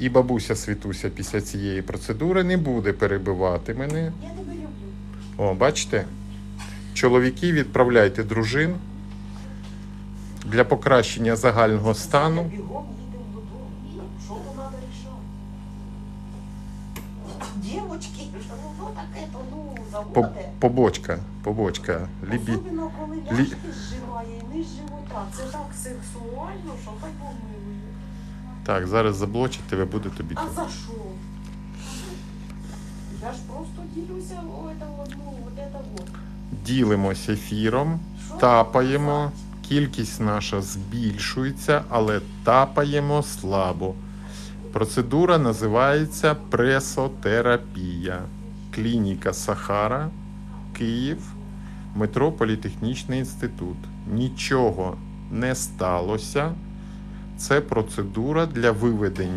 І бабуся Світуся після цієї процедури не буде перебивати мене. Я тебе люблю. О, бачите? Чоловіки відправляйте дружин для покращення загального стану. Дівочки, що таке, то ну По- Побочка, побочка. Лібі... Особливо, коли лі- ляшки і низ живота. Це так сексуально, що хай помилує. Так, зараз заблочить тебе, буде тобі. А за що? Я ж просто ділюся о, ну. Ділимось ефіром, Що тапаємо. Кількість наша збільшується, але тапаємо слабо. Процедура називається пресотерапія. Клініка Сахара, Київ, метро Політехнічний інститут. Нічого не сталося. Це процедура для виведення.